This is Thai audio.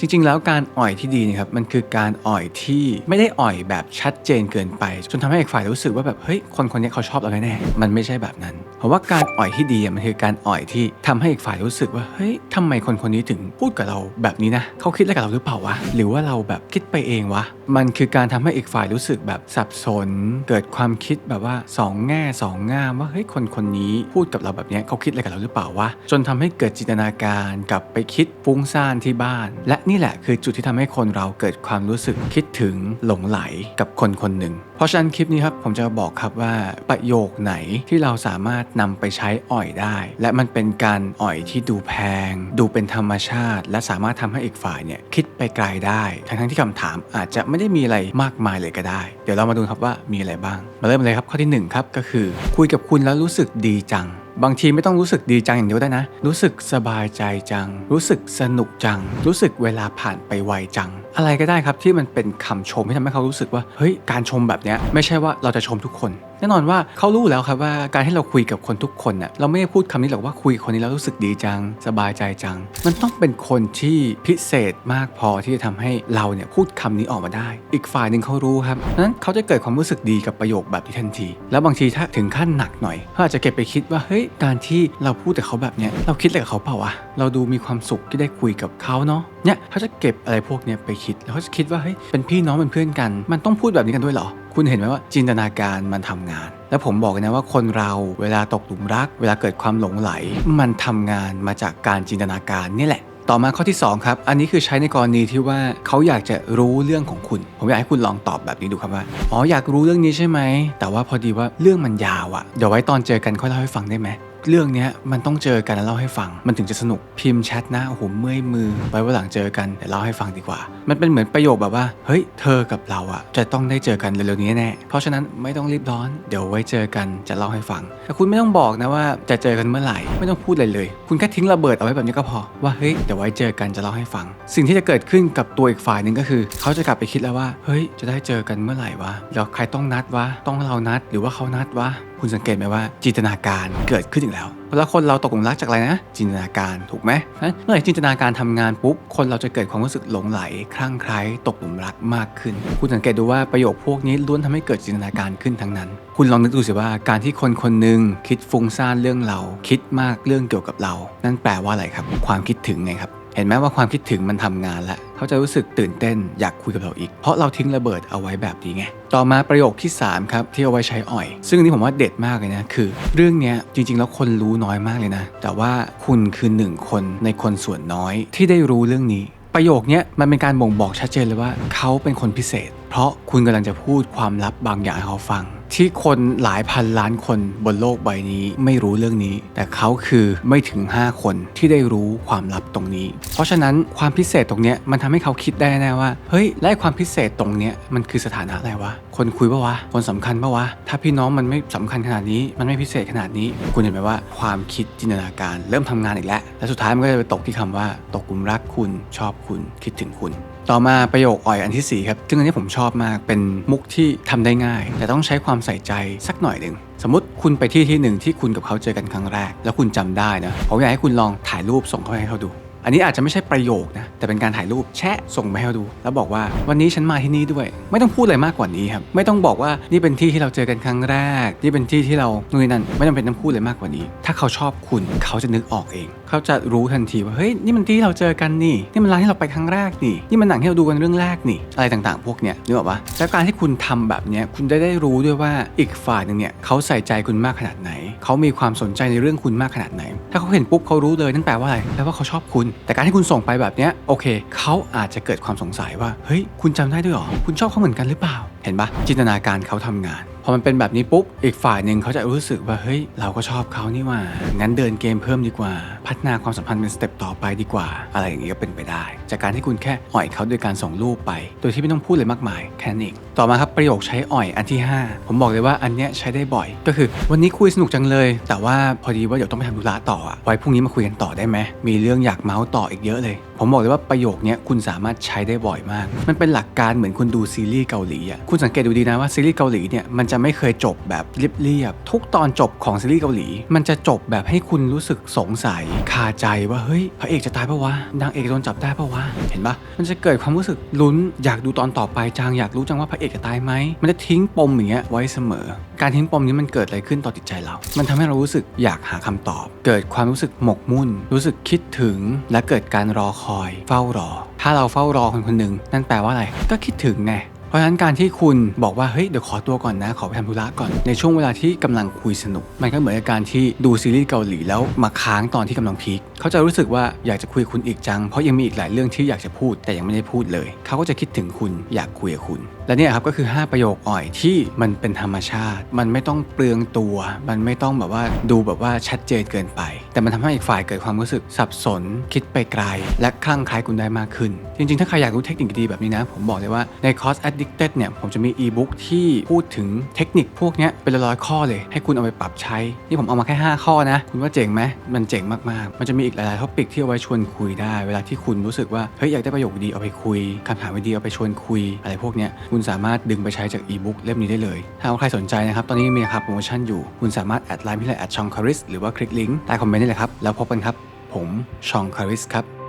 จริงๆ แล้วการอ่อยที่ดีนะครับมันคือการอ่อยที่ไม่ได้อ่อยแบบชัดเจนเกินไป จนทำให้อีกฝ่ายรู้สึกว่าแบบเฮ้ยคนคนนี้เขาชอบเราแน่ๆมันไม่ใช่แบบนั้น เพราะว่าการอ่อยที่ดีมันคือการอ่อยที่ทำให้อีกฝ่ายรู้สึกว่าเฮ้ยทำไมคนคนนี้ถึงพูดกับเราแบบนี้นะเขาคิดอะไรกับเราหรือเปล่าวะหรือว่าเราแบบคิดไปเองวะมันคือการทำให้อีกฝ่ายรู้สึกแบบสับสน เกิดความคิดแบบว่าสองแง่สองงามว่าเฮ้ยคนคนนี้พูดกับเราแบบเนี้ยเขาคิดอะไรกับเราหรือเปล่าวะจนทำให้เกิดจินตนาการกลับไปคิดฟุ้งซ่านที่บ้าน และนี่แหละคือจุดที่ทำให้คนเราเกิดความรู้สึกคิดถึงหลงไหลกับคนคนหนึ่ง ราะฉะนั้นคลิปนี้ครับผมจะบอกครับว่าประโยคไหนที่เราสามารถนำไปใช้อ่อยได้ และมันเป็นการอ่อยที่ดูแพง ดูเป็นธรรมชาติ และสามารถทำให้อีกฝ่ายเนี่ยคิดไปไกลได้ทั้งๆที่คำถามอาจจะไม่ได้มีอะไรมากมายเลยก็ได้ เดี๋ยวเรามาดูครับว่ามีอะไรบ้าง มาเริ่มเลยครับข้อที่หนึ่งครับก็คือ คุยกับคุณแล้วรู้สึกดีจังบางทีไม่ต้องรู้สึกดีจังอย่างเดียวได้นะ รู้สึกสบายใจจัง รู้สึกสนุกจัง รู้สึกเวลาผ่านไปไวจัง อะไรก็ได้ครับที่มันเป็นคำชมที่ทำให้เขารู้สึกว่าเฮ้ยการชมแบบนี้ไม่ใช่ว่าเราจะชมทุกคนแน่นอนว่าเขารู้แล้วครับว่าการที่เราคุยกับคนทุกคนน่ะเราไม่ได้พูดคำนี้หรอกว่าคุยกับคนนี้แล้วรู้สึกดีจัง สบายใจจัง มันต้องเป็นคนที่พิเศษมากพอที่จะทำให้เราเนี่ยพูดคำนี้ออกมาได้ อีกฝ่ายหนึ่งเขารู้ครับนั้นเขาจะเกิดความรู้สึกดีกับประโยคแบบนี้ทันที แล้วบางทีถ้าถึงขั้นหนักหน่อยเขาอาจจะเก็บไปคิดว่าเฮ้ยการที่เราพูดกับเขาแบบเนี้ยเราคิดอะไรกับเขาเปล่าวะเราดูมีความสุขที่ได้คุยกับเขาเนาะเนี่ยเขาจะเก็บอะไรพวกเนี้ยไปคิดแล้วเขาจะคิดว่าเฮ้ยเป็นพี่น้องเป็นเพื่อนกัน มันต้องพูดแบบนี้กันด้วยเหรอ คุณเห็นไหมว่าจินตนาการมันทำงาน แล้วผมบอกนะว่าคนเราเวลาตกหลุมรัก เวลาเกิดความหลงไหล มันทำงานมาจากการจินตนาการนี่แหละต่อมาข้อที่ 2 ครับ อันนี้คือใช้ในกรณีที่ว่าเขาอยากจะรู้เรื่องของคุณ ผมอยากให้คุณลองตอบแบบนี้ดูครับว่า อ๋ออยากรู้เรื่องนี้ใช่ไหม แต่ว่าพอดีว่าเรื่องมันยาวอะเดี๋ยวไว้ตอนเจอกันค่อยเล่าให้ฟังได้ไหม เรื่องเนี้ยมันต้องเจอกันแล้วเล่าให้ฟัง มันถึงจะสนุกพิมพ์แชทนะโอ้โหเมื่อยมือไว้วันหลังเจอกันเดี๋ยวเล่าให้ฟังดีกว่า มันเป็นเหมือนประโยคแบบว่าเฮ้ยเธอกับเราอะจะต้องได้เจอกันเร็วๆนี้แน่เพราะฉะนั้นไม่ต้องรีบร้อน เดี๋ยวไว้เจอกันจะเล่าให้ฟังแต่คุณไม่ต้องบอกนะว่าจะเจอกันเมื่อไหร่ไม่ต้องพูดอะไรเลย คุณแค่ทิ้งระเบิดเอาไว้แบบนี้ก็พอว่าเฮ้ยเดี๋ยวไว้เจอกันจะเล่าให้ฟัง สิ่งที่จะเกิดขึ้นกับตัวอีกฝ่ายหนึ่งก็คือ เขาจะกลับไปคิดแล้วว่าเฮ้ยจะได้เจอกันเมื่อไหร่วะเดี๋ยวใครต้องนัดวะต้องเรานัดหรือว่าเขานัดวะคุณสังเกตไหมว่าจินตนาการเกิดขึ้นอีก แล้วคนเราตกหลุมรักจากอะไรนะ จินตนาการถูกไหมเมื่อไหร่จินตนาการทำงานปุ๊บคนเราจะเกิดความรู้สึกหลงไหลคลั่งไคล้ตกหลุมรักมากขึ้น คุณสังเกตดูว่าประโยคพวกนี้ล้วนทำให้เกิดจินตนาการขึ้นทั้งนั้น คุณลองนึกดูสิว่าการที่คนคนหนึ่งคิดฟุ้งซ่านเรื่องเรา คิดมากเรื่องเกี่ยวกับเรา นั่นแปลว่าอะไรครับ ความคิดถึงไงครับ เห็นไหมว่าความคิดถึงมันทำงานแล้วเขาจะรู้สึกตื่นเต้นอยากคุยกับเราอีก เพราะเราทิ้งระเบิดเอาไว้แบบนี้ไง ต่อมาประโยคที่ 3 ครับ ที่เอาไว้ใช้อ่อย ซึ่งนี้ผมว่าเด็ดมากเลยนะ คือ เรื่องนี้จริง ๆ แล้วคนรู้น้อยมากเลยนะ แต่ว่าคุณคือหนึ่งคนในคนส่วนน้อยที่ได้รู้เรื่องนี้ ประโยคนี้มันเป็นการบ่งบอกชัดเจนเลยว่าเขาเป็นคนพิเศษ เพราะคุณกำลังจะพูดความลับบางอย่างให้เขาฟัง ที่คนหลายพันล้านคนบนโลกใบนี้ไม่รู้เรื่องนี้ แต่เขาคือไม่ถึง 5 คนที่ได้รู้ความลับตรงนี้ เพราะฉะนั้นความพิเศษตรงเนี้ยมันทำให้เขาคิดได้แน่ว่าเฮ้ยและไอ้ความพิเศษตรงเนี้ยมันคือสถานะอะไรวะคนคุยปะวะคนสำคัญปะวะถ้าพี่น้องมันไม่สำคัญขนาดนี้ มันไม่พิเศษขนาดนี้ คุณเห็นไหมว่าความคิดจินตนาการ เริ่มทำงานอีกแล้วและสุดท้ายมันก็จะไปตกที่คำว่า ตกกลุ่มรักคุณชอบคุณคิดถึงคุณ ต่อมาประโยคอ่อยอันที่ 4 ครับ ซึ่งอันนี้ผมชอบมากเป็นมุกที่ทำได้ง่าย แต่ต้องใช้ความใส่ใจสักหน่อยหนึ่งสมมติคุณไปที่ที่หนึ่งที่คุณกับเขาเจอกันครั้งแรก แล้วคุณจำได้นะผมอยากให้คุณลองถ่ายรูปส่งเข้าให้เขาดู อันนี้อาจจะไม่ใช่ประโยคนะแต่เป็นการถ่ายรูปแชะส่งไปให้เขาดู แล้วบอกว่าวันนี้ฉันมาที่นี่ด้วย ไม่ต้องพูดอะไรมากกว่านี้ครับไม่ต้องบอกว่านี่เป็นที่ที่เราเจอกันครั้งแรก นี่เป็นที่ที่เรานู่นนนั่นไม่จำเป็นต้องพูดเลยมากกว่านี้ ถ้าเขาชอบคุณเขาจะนึกออกเอง เขาจะรู้ทันทีว่าเฮ้ยนี่มันที่เราเจอกันนี่นี่มันร้านที่เราไปครั้งแรกนี่นี่มันหนังที่เราดูกันเรื่องแรกนี่อะไรต่างๆ พวกเนี้ยนึกออกปะแล้วการที่คุณทำแบบเนี้ยคุณจะได้รู้ด้วยว่าอีกฝ่ายหนึ่งเนี่ยเขาใส่ใจคุณมากขนาดไหน เขามีความสนใจในเรื่องคุณมากขนาดไหน ถ้าเขาเห็นปุ๊บเขารู้เลยนั่นแปลว่าอะไรแปลว่าเขาชอบคุณ แต่การที่คุณส่งไปแบบเนี้ยโอเคเขาอาจจะเกิดความสงสัยว่าเฮ้ยคุณจำได้ด้วยหรอคุณชอบเขาเหมือนกันหรือเปล่า เห็นปะจินตนาการเขาทำงานพอมันเป็นแบบนี้ปุ๊บ อีกฝ่ายหนึ่งเขาจะรู้สึกว่า เฮ้ย เราก็ชอบเขานี่ว่า งั้นเดินเกมเพิ่มดีกว่า พัฒนาความสัมพันธ์เป็นสเต็ปต่อไปดีกว่า อะไรอย่างนี้ก็เป็นไปได้ จากการที่คุณแค่อ่อยเขาโดยการส่งรูปไป โดยที่ไม่ต้องพูดเลยมากมายแค่นั้นเองต่อมาครับประโยคใช้อ่อยอันที่ 5 ผมบอกเลยว่าอันเนี้ยใช้ได้บ่อย ก็คือวันนี้คุยสนุกจังเลย แต่ว่าพอดีว่าเดี๋ยวต้องไปทำธุระต่ออะไว้พรุ่งนี้มาคุยกันต่อได้ไหมมีเรื่องอยากเมาส์ต่ออีกเยอะเลย ผมบอกเลยว่าประโยคนี้คุณสามารถใช้ได้บ่อยมาก มันเป็นหลักการเหมือนคุณดูซีรีส์เกาหลีอะคุณสังเกตดูดีนะว่าซีรีส์เกาหลีเนี่ยมันจะไม่เคยจบแบบเรียบๆทุกตอนจบของซีรีส์เกาหลี มันจะจบแบบให้คุณรู้สึกสงสัยคาใจว่าเฮ้ยพระเอกจะตายปะวะนางเอกโดนจับได้ปะวะเห็นปะมันจะเกิดความรู้สึกลุ้นอยากดูตอนต่อไปจังอยากรู้จังว่าพระเอกจะตายไหมมันจะทิ้งปมอย่างเงี้ยไว้เสมอ การทิ้งปมนี้มันเกิดอะไรขึ้นต่อจิตใจเรา มันทำให้เรารู้สึกอยากหาคำตอบ เกิดความรู้สึกหมกมุ่น รู้สึกคิดถึง และเกิดการรอคอย เฝ้ารอ ถ้าเราเฝ้ารอคนคนหนึ่งนั่นแปลว่าอะไรก็คิดถึงไง ราะฉะนั้นการที่คุณบอกว่าเฮ้ยเดี๋ยวขอตัวก่อนนะ ขอไปทำธุระก่อนในช่วงเวลาที่กำลังคุยสนุก มันก็เหมือนกับการที่ดูซีรีส์เกาหลีแล้วมาค้างตอนที่กำลังพีคเขาจะรู้สึกว่าอยากจะคุยกับคุณอีกจัง เพราะยังมีอีกหลายเรื่องที่อยากจะพูดแต่ยังไม่ได้พูดเลย เขาก็จะคิดถึงคุณอยากคุยกับคุณ และเนี่ยครับก็คือ 5 ประโยคอ่อยที่มันเป็นธรรมชาติ มันไม่ต้องเปลืองตัว มันไม่ต้องแบบว่าดูแบบว่าชัดเจนเกินไป แต่มันทำให้อีกฝ่ายเกิดความรู้สึกสับสน คิดไปไกล และคลั่งไคล้คุณได้มากขึ้น จริงๆ ถ้าใครอยากรู้เทคนิคดีแบบนี้นะ ผมบอกเลยว่าในคอร์ส addicted เนี่ยผมจะมีอีบุ๊กที่พูดถึงเทคนิคพวกนี้เป็นร้อยข้อเลย ให้คุณเอาไปปรับใช้ นี่ผมเอามาแค่ 5 ข้อนะ คุณว่าเจ๋งไหมมันเจ๋งมากๆ มันจะมีอีกหลายๆท็อปิกที่เอาไว้ชวนคุยได้ เวลาที่คุณรู้สึกว่าเฮ้ยอยากได้ประโยคดีเอาไปคุยคำถามดีเอาไปชวนคุย อะไรพวกนี้คุณสามารถดึงไปใช้จากอีบุ๊กเล่มนี้ได้เลย ถ้าใครสนใจนะครับตอนนี้มีครับโปรโมชั่นอยู่คุณสามารถแอดไลน์พี่เลยแอดชองคาริสหรือว่าคลิกลิงก์ใต้คอมเมนต์นี่แหละครับแล้วพบกันครับ ผมชองคาริสครับ